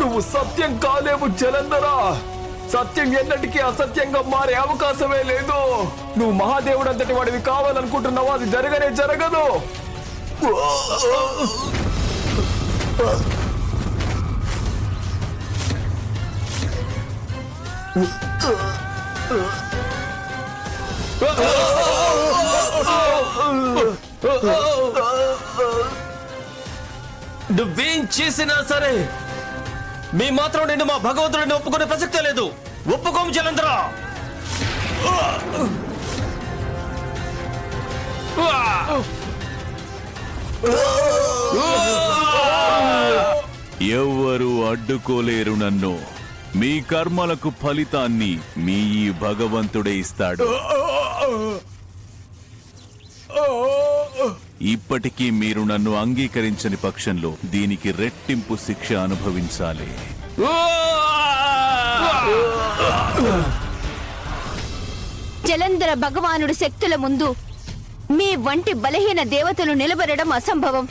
నువ్వు సత్యం కాలేవు జలంధరా. సత్యం ఎన్నటికీ అసత్యంగా మారే అవకాశమే లేదు. నువ్వు మహాదేవుడు అంతటి వాడివి కావాలనుకుంటున్నావు. అది జరగనే జరగదు. నువ్వేం చేసినా సరే మీ మాత్రం నేను మా భగవంతుడిని ఒప్పుకునే ప్రసక్తే లేదు ఒప్పుకోము జలంధర ఎవ్వరూ అడ్డుకోలేరు నన్ను మీ కర్మలకు ఫలితాన్ని మీ ఈ భగవంతుడే ఇస్తాడు ఇప్పటికీ మీరు నన్ను అంగీకరించని పక్షంలో దీనికి రెట్టింపు శిక్ష అనుభవించాలి. జలంధర భగవానుడి శక్తుల ముందు మీ వంటి బలహీన దేవతలు నిలబడడం అసంభవం.